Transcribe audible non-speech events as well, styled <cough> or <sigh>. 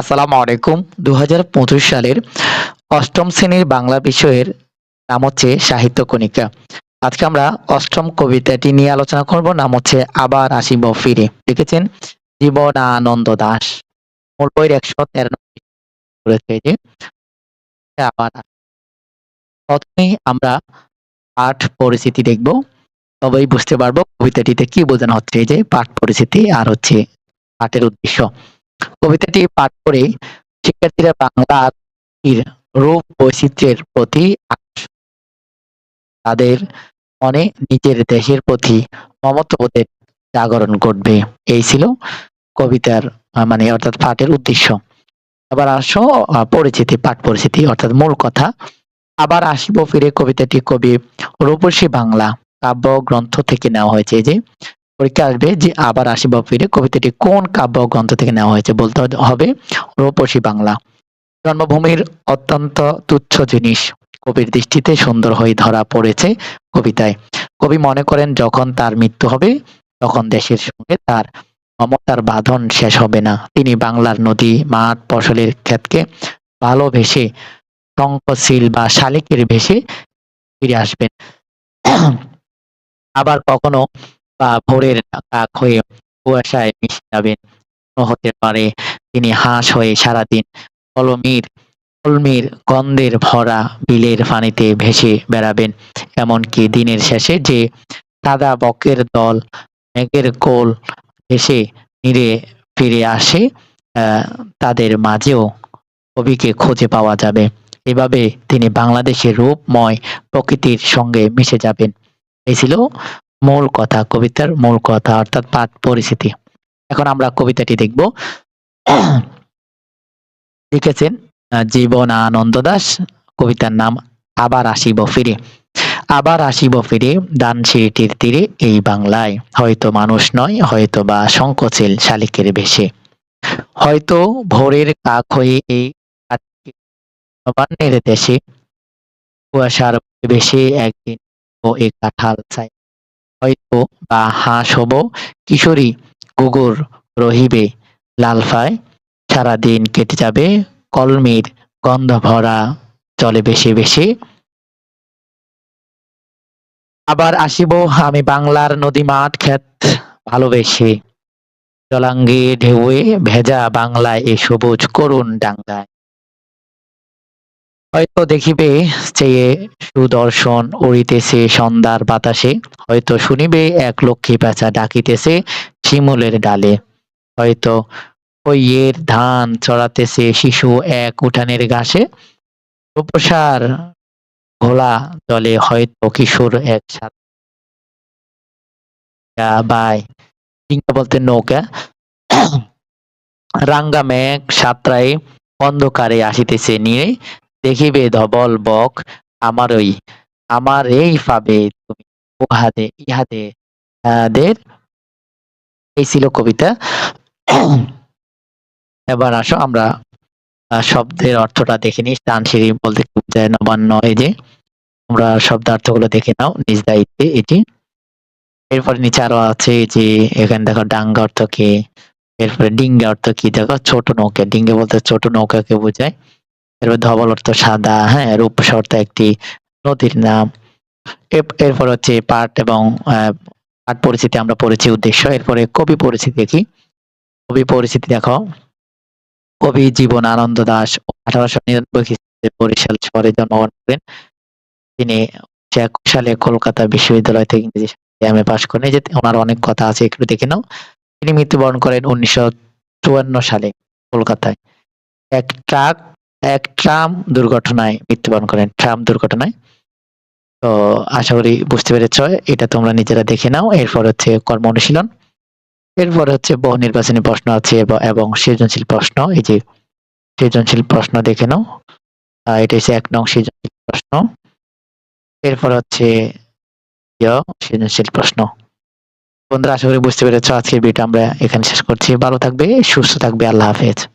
আসসালামু আলাইকুম। দু হাজার পঁচিশ সালের অষ্টম শ্রেণির বাংলা বিষয়ের নাম হচ্ছে সাহিত্য কণিকা। আজকে আমরা অষ্টম কবিতাটি নিয়ে আলোচনা করব, নাম হচ্ছে আবার আসিব ফিরে। লিখেছেন জীবনানন্দ দাস। মূল বইয়ের একশো তেরো। আমরা পাঠ পরিস্থিতি দেখব, তবেই বুঝতে পারব কবিতাটিতে কি বোঝানো হচ্ছে। এই যে পাঠ পরিস্থিতি আর হচ্ছে পাঠের উদ্দেশ্য। কবিতাটি পাঠ করে শিক্ষার্থীরা বাংলার রূপ বৈচিত্র্যের প্রতি তাদের মনে নিজের দেশের প্রতি মমত্ববোধের জাগরণ ঘটবে। এই ছিল কবিতার মানে অর্থাৎ পাঠের উদ্দেশ্য। আবার আসো পরিচিতি, পাঠ পরিচিতি, অর্থাৎ মূল কথা। আবার আসিব ফিরে কবিতাটি কবি রূপসী বাংলা কাব্য গ্রন্থ থেকে নেওয়া হয়েছে যে পরীক্ষা আসবে যে আবার আসিব ফিরে। কবিতাটি কোন কাব্য গ্রন্থ থেকে নেওয়া হয়েছে বলতে হবে রূপসী বাংলা। জন্মভূমির অত্যন্ত তুচ্ছ জিনিস। কবির দৃষ্টিতে সুন্দর হয়ে ধরা পড়েছে কবিতায়। কবি মনে করেন যখন তার মৃত্যু হবে, তখন দেশের সঙ্গে তার মমতার বাঁধন শেষ হবে না। তিনি বাংলার নদী, মাঠ, ফসলের ক্ষেতকে ভালোবেসে শঙ্কশীল বা শালিকের ভেসে ফিরে আসবেন। আবার কখনো বা ভোরের কাক হয়ে কুয়াশায় মিশে যাবেন। হতে পারে তিনি হাঁস হয়ে সারাদিন কলমির কলমির গন্ধের ভরা বিলের পানিতে ভেসে বেড়াবেন। এমনকি দিনের শেষে যে সাদা বকের দল, মেঘের কোল ভেসে নিরে ফিরে আসে তাদের মাঝেও কবিকে খুঁজে পাওয়া যাবে। এভাবে তিনি বাংলাদেশের রূপময় প্রকৃতির সঙ্গে মিশে যাবেন। এই ছিল মূল কথা, কবিতার মূল কথা অর্থাৎ পাঠ পরিস্থিতি এখন আমরা কবিতাটি দেখব। <clears throat> লিখেছেন জীবন আনন্দ দাস। কবিতার নাম, আবার আসিব ফিরে। আবার আসিব ফিরে, দান সিঁড়িটির তীরে এই বাংলায়। হয়তো মানুষ নয়, হয়তো বা শঙ্কচিল শালিকের বেশে হয়তো ভোরের কাক হয়ে এই দেশে। কুয়াশার বেশে একদিন ও এ কাঁঠাল চাই হয়তো বা হাঁস হব, কিশোরী গুগুর রহিবে, লালফায় সারাদিন কেটে যাবে, কলমির গন্ধ ভরা চলে বেশি বেশি আবার আসিব আমি বাংলার নদী মাঠ ক্ষেত ভালোবেসে। জলাঙ্গি ঢেউয়ে ভেজা বাংলায় এ সবুজ করুণ ডাঙ্গায়। হয়তো দেখিবে চেয়ে সুদর্শন উড়িতেছে সন্ধ্যার বাতাসে। হয়তো শুনিবে এক লক্ষ্মী পেঁচা ডাকিতেছে শিমুলের ডালে। হয়তো কইয়ের ধান চড়াতেছে শিশু এক উঠানের ঘাসে। রূপসার ঘোলা জলে হয়তো কিশোর এক সাথে বাই বলতে নৌকা। রাঙ্গা মেঘ সাতরায় অন্ধকারে আসিতেছে নিয়ে। দেখিবে ধবল বক আমার ওই আমার এই পাবে তুমি উহাদে ইহাতে এই ছিল কবিতা। এবার আসো আমরা শব্দের অর্থটা দেখে নিই। টানসিঁড়ি বলতে বোঝায়? নবান্ন এই যে। আমরা শব্দার্থগুলো দেখে নাও, নিজ দায়িত্বে এটি। এরপরে নিচে আরও আছে যে, এখানে দেখো ডাঙ্গা অর্থ কি? এরপরে ডিঙ্গা অর্থ কি? দেখো ছোট নৌকা। ডিঙ্গে বলতে ছোট নৌকাকে বোঝায়। এরপর ধবল অর্থ সাদা হ্যাঁ রূপসা অর্থ একটি নদীর নাম। এরপর হচ্ছে পাঠ এবং পাঠ পরিচিতি আমরা পড়েছি উদ্দেশ্য। এরপরে কবি পরিচিতি দেখি। কবি পরিচিতি দেখো। কবি জীবন আনন্দ দাস, আঠারোশো নিরানব্বই খ্রিস্টাব্দে বরিশাল শহরে জন্মগ্রহণ করেন। তিনি একুশ সালে কলকাতা বিশ্ববিদ্যালয় থেকে ইংরেজি এম এ পাশ করেন। যে ওনার অনেক কথা আছে, একটু দেখে নাও। তিনি মৃত্যুবরণ করেন উনিশশো চুয়ান্ন সালে কলকাতায়। এক ট্রাক এক ট্রাম দুর্ঘটনায় মৃত্যুবরণ করেন। ট্রাম দুর্ঘটনায়। তো আশা করি বুঝতে পেরেছ, এটা তোমরা নিজেরা দেখে নাও। এরপর হচ্ছে কর্ম অনুশীলন। এরপর হচ্ছে বহু নির্বাচনী প্রশ্ন আছে এব- সৃজনশীল প্রশ্ন। এই যে সৃজনশীল প্রশ্ন দেখে নাও। এটা হচ্ছে এক নং সৃজনশীল প্রশ্ন। এরপর হচ্ছে সৃজনশীল প্রশ্ন। বন্ধুরা, আশা করি বুঝতে পেরেছ। আজকের ভিডিও আমরা এখানে শেষ করছি। ভালো থাকবে, সুস্থ থাকবে। আল্লাহ হাফেজ।